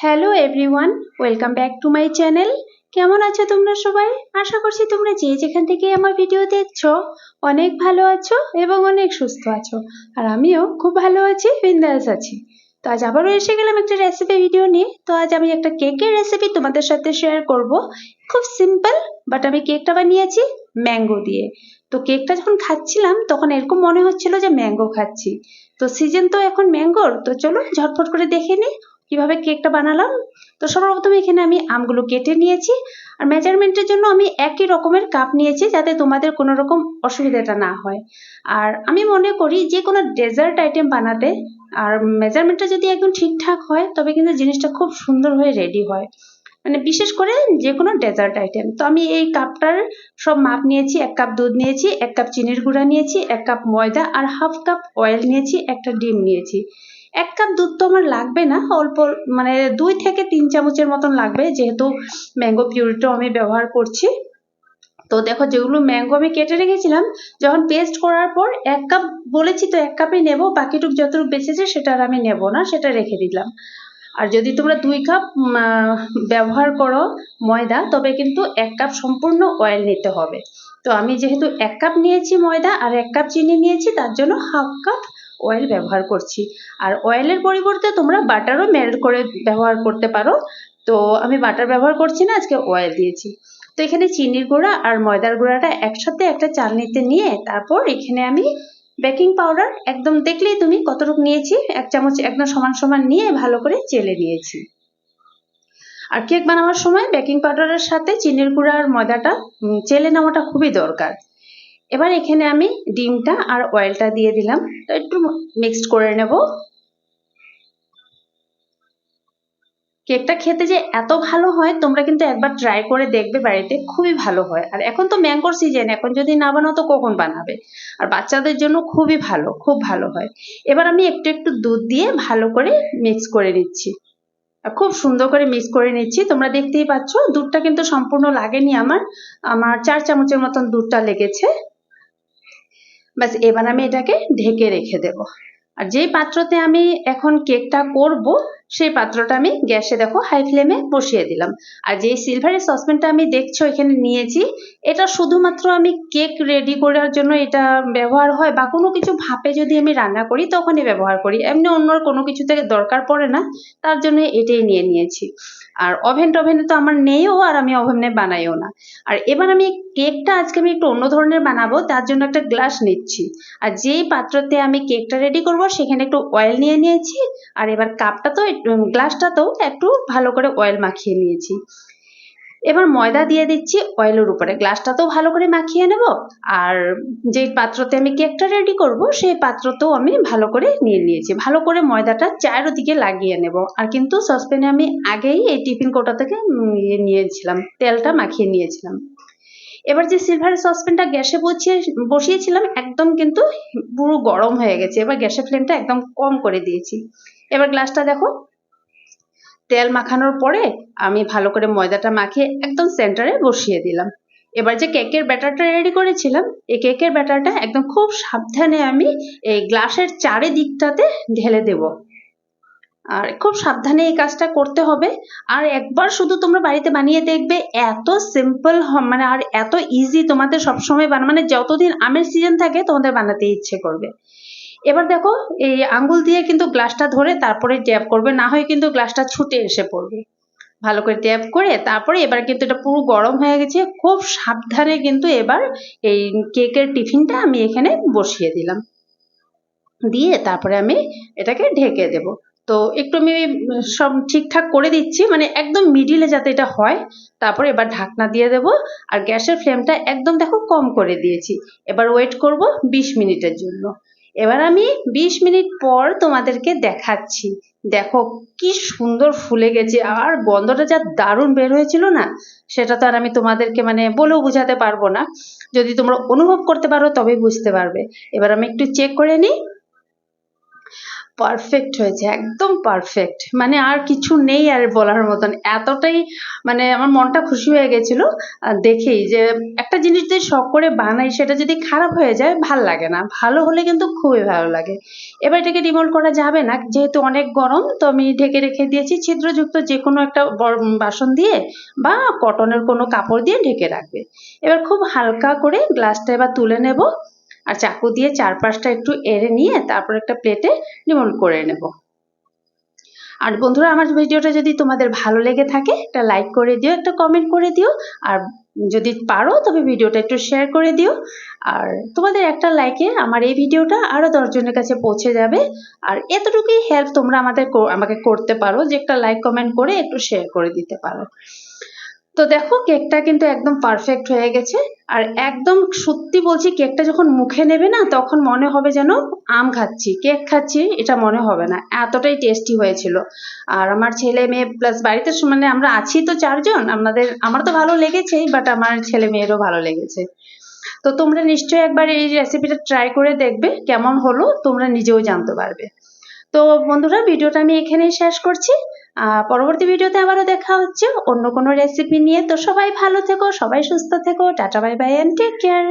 Hello everyone welcome back to my channel কেমন আছো তোমরা সবাই? আশা করছি তোমরা যে যেখান থেকে আমার ভিডিও দেখছ, অনেক ভালো আছো এবং অনেক সুস্থ আছো। আর আমিও খুব ভালো আছি, বিন্দাস আছি। তো আজ আবারও এসে গেলাম একটা রেসিপি ভিডিও নিয়ে। তো আজ আমি একটা কেকের রেসিপি তোমাদের সাথে শেয়ার করব। খুব সিম্পল বাট আমি কেকটা বানিয়েছি ম্যাঙ্গো দিয়ে। তো কেকটা যখন খাচ্ছিলাম, তখন এরকম মনে হচ্ছিল যে ম্যাঙ্গো খাচ্ছি। তো সিজন তো এখন ম্যাঙ্গোর তো চলো ঝটফট করে দেখে নিই কীভাবে কেকটা বানালাম? তো সর্বপ্রথম এখানে আমি আমগুলো কেটে নিয়েছি। আর মেজারমেন্টের জন্য আমি একই রকমের কাপ নিয়েছি যাতে তোমাদের কোনো রকম অসুবিধাটা না হয়। আর আমি মনে করি যে কোনো ডেজার্ট আইটেম বানাতে আর মেজারমেন্টটা যদি একদম ঠিকঠাক হয়, তবে কিন্তু জিনিসটা খুব সুন্দর হয়ে রেডি হয়। মানে বিশেষ করে যে কোনো ডেজার্ট আইটেম। তো আমি এই কাপটার সব মাপ নিয়েছি, এক কাপ দুধ নিয়েছি, এক কাপ চিনির গুঁড়া নিয়েছি, এক কাপ ময়দা আর হাফ কাপ অয়েল নিয়েছি, একটা ডিম নিয়েছি। এক কাপ দুধ তো আমার লাগবে না, অল্প মানে দুই থেকে তিন চামচের মতন লাগবে, যেহেতু ম্যাঙ্গো পিউরিটাও আমি ব্যবহার করছি। তো দেখো যেগুলো ম্যাঙ্গো আমি কেটে রেখেছিলাম, যখন পেস্ট করার পর এক কাপ, বলেছি তো এক কাপই নেব, বাকিটুক যতটুকু বেঁচেছে সেটা আর আমি নেব না, সেটা রেখে দিলাম। আর যদি তোমরা দুই কাপ ব্যবহার করো ময়দা, তবে কিন্তু এক কাপ সম্পূর্ণ অয়েল নিতে হবে। তো আমি যেহেতু এক কাপ নিয়েছি ময়দা আর এক কাপ চিনি নিয়েছি, তার জন্য হাফ কাপ অয়েল ব্যবহার করছি। আর অয়েলের পরিবর্তে তোমরা বাটারও মেল্ট করে ব্যবহার করতে পারো। তো আমি বাটার ব্যবহার করছি না, আজকে অয়েল দিয়েছি। তো এখানে চিনির গুঁড়া আর ময়দার গুঁড়াটা একসাথে একটা চালনিতে নিয়ে তারপর এখানে আমি বেকিং পাউডার একদম দেখলেই তুমি কতটুকু নিয়েছি, এক চামচ একদম সমান সমান নিয়ে ভালো করে চেলে নিয়েছি। আর কেক বানানোর সময় বেকিং পাউডারের সাথে চিনির গুঁড়া আর ময়দাটা চেলে নেওয়াটা খুবই দরকার। এবার এখানে আমি ডিমটা আর অয়েলটা দিয়ে দিলাম। তো মিক্সড করে নেব। কেকটা খেতে যে এত ভালো হয়, তোমরা কিন্তু একবার ট্রাই করে দেখবে বাড়িতে, খুবই ভালো হয়। আর এখন তো ম্যাঙ্গোর সিজন এখন যদি না বানাও তো কখন বানাবে? আর বাচ্চাদের জন্য খুবই ভালো, খুব ভালো হয়। এবার আমি একটু একটু দুধ দিয়ে ভালো করে মিক্স করে নিচ্ছি। খুব সুন্দর করে মিক্স করে নিচ্ছি। তোমরা দেখতেই পাচ্ছ, দুধটা কিন্তু সম্পূর্ণ লাগেনি আমার। আমার চার চামচের মতন দুধটা লেগেছে। ব্যাস, এবার আমি এটাকে ঢেকে রেখে দেব। আর যেই পাত্রতে আমি এখন কেকটা করব, সেই পাত্রটা আমি গ্যাসে দেখো হাই ফ্লেমে বসিয়ে দিলাম। আর যেই সিলভারের সসপ্যানটা আমি দেখছ, এখানে নিয়েছি, এটা শুধুমাত্র আমি কেক রেডি করার জন্য এটা ব্যবহার হয় বা কোনো কিছু ভাপে যদি আমি রান্না করি, তখনই ব্যবহার করি। এমনি অন্য কোনো কিছু থেকে দরকার পড়ে না, তার জন্য এটাই নিয়ে নিয়েছি। আর ওভেন টোভেন তো আমার নেইও আর আমি ওভেনে বানাইও না। আর এবার আমি কেকটা আজকে আমি একটু অন্য ধরনের বানাবো, তার জন্য একটা গ্লাস নিচ্ছি। আর যেই পাত্রতে আমি কেকটা রেডি করব, সেখানে একটু অয়েল নিয়ে নিয়েছি। আর এবার কাপটা তো গ্লাসটা তো একটু ভালো করে অয়েল মাখিয়ে নিয়েছি। এবার ময়দা দিয়ে দিচ্ছি অয়েলের উপরে। গ্লাসটাতেও ভালো করে মাখিয়ে নেব। আর যে পাত্রতে আমি কেকটা রেডি করব, সেই পাত্রতেও আমি ভালো করে নিয়ে নিয়েছি। ভালো করে ময়দাটা চারোদিকে লাগিয়ে নেব। আর কিন্তু সসপ্যানে আমি আগেই এই টিফিন কোটা থেকে ইয়ে নিয়েছিলাম, তেলটা মাখিয়ে নিয়েছিলাম। এবার যে সিলভার সসপ্যানটা গ্যাসে বসিয়ে, বসিয়েছিলাম, একদম কিন্তু পুরো গরম হয়ে গেছে। এবার গ্যাসের ফ্লেমটা একদম কম করে দিয়েছি। এবার গ্লাসটা দেখো তেল মাখানোর পরে আমি ভালো করে ময়দাটা মাখিয়ে একদম সেন্টারে বসিয়ে দিলাম। এবার যে কেকের ব্যাটারটা রেডি করেছিলাম, এই কেকের ব্যাটারটা একদম খুব সাবধানে আমি এই গ্লাসের চারিদিকটাতে ঢেলে দেব। আর খুব সাবধানে এই কাজটা করতে হবে। আর একবার শুধু তোমরা বাড়িতে বানিয়ে দেখবে, এত সিম্পল মানে আর এত ইজি তোমাদের সবসময় মানে যতদিন আমের সিজন থাকে, তোমাদের বানাতে ইচ্ছে করবে। এবার দেখো, এই আঙ্গুল দিয়ে কিন্তু গ্লাসটা ধরে তারপরে ট্যাপ করবে, না হয় কিন্তু গ্লাসটা ছুটে এসে পড়বে। ভালো করে ট্যাপ করে তারপরে এবার কিন্তু এটা পুরো গরম হয়ে গেছে, খুব সাবধানে কিন্তু এবার এই কেকের টিফিনটা আমি এখানে বসিয়ে দিলাম। দিয়ে তারপরে আমি এটাকে ঢেকে দেব। তো একটু আমি সব ঠিকঠাক করে দিচ্ছি মানে একদম মিডিলে যাতে এটা হয়, তারপর এবার ঢাকনা দিয়ে দেব। আর গ্যাসের ফ্লেমটা একদম দেখো কম করে দিয়েছি। এবার ওয়েট করব ২০ মিনিটের জন্য। এবার আমি ২০ মিনিট পর তোমাদেরকে দেখাচ্ছি। দেখো কি সুন্দর ফুলে গেছে, আর গন্ধটা যা দারুণ বের হয়েছিল না, সেটা তো আর আমি তোমাদেরকে মানে বলেও বোঝাতে পারব না। যদি তোমরা অনুভব করতে পারো তবেই বুঝতে পারবে। এবার আমি একটু চেক করে নিই। পারফেক্ট হয়েছে, একদম পারফেক্ট মানে আর কিছু নেই আর বলার মতন। এতটাই মানে আমার মনটা খুশি হয়ে গেছিল দেখেই যে একটা জিনিস যদি শখ করে বানাই, সেটা যদি খারাপ হয়ে যায়, ভালো লাগে না। ভালো হলে কিন্তু খুবই ভালো লাগে। এবার এটাকে রিমোট করা যাবে না, যেহেতু অনেক গরম, তো আমি ঢেকে রেখে দিয়েছি ছিদ্রযুক্ত যে কোনো একটা বাসন দিয়ে বা কটনের কোনো কাপড় দিয়ে ঢেকে রাখবে। এবার খুব হালকা করে গ্লাসটা এবার তুলে নেব। আর চাকু দিয়ে চারপাশটা একটু এড়ে নিয়ে তারপর একটা প্লেটে রিমোট করে নেব। আর বন্ধুরা, আমার ভিডিওটা যদি তোমাদের ভালো লেগে থাকে, একটা লাইক করে দিও, একটা কমেন্ট করে দিও, আর যদি পারো তবে ভিডিওটা একটু শেয়ার করে দিও। আর তোমাদের একটা লাইকে আমার এই ভিডিওটা আরও দশজনের কাছে পৌঁছে যাবে। আর এতটুকুই হেল্প তোমরা আমাদের আমাকে করতে পারো, যে একটা লাইক কমেন্ট করে একটু শেয়ার করে দিতে পারো। তো দেখো কেকটা কিন্তু একদম পারফেক্ট হয়ে গেছে। আর একদম সত্যি বলছি কেকটা যখন মুখে নেবে না, তখন মনে হবে যেন আম খাচ্ছি কেক খাচ্ছি, এটা মনে হবে না। এতটাই টেস্টি হয়েছিল। আর আমার ছেলে মেয়ে প্লাস বাড়িতে মানে আমরা আছি তো চারজন, আমাদের, আমার তো ভালো লেগেছেই বাট আমার ছেলে মেয়েরও ভালো লেগেছে। তো তোমরা নিশ্চয়ই একবার এই রেসিপিটা ট্রাই করে দেখবে, কেমন হলো, তোমরা নিজেও জানতে পারবে। তো বন্ধুরা, ভিডিওটা আমি এখানেই শেষ করছি। পরবর্তী ভিডিওতে আবারও দেখা হচ্ছে অন্য কোনো রেসিপি নিয়ে। তো সবাই ভালো থেকো, সবাই সুস্থ থেকো। Tata bye bye and take care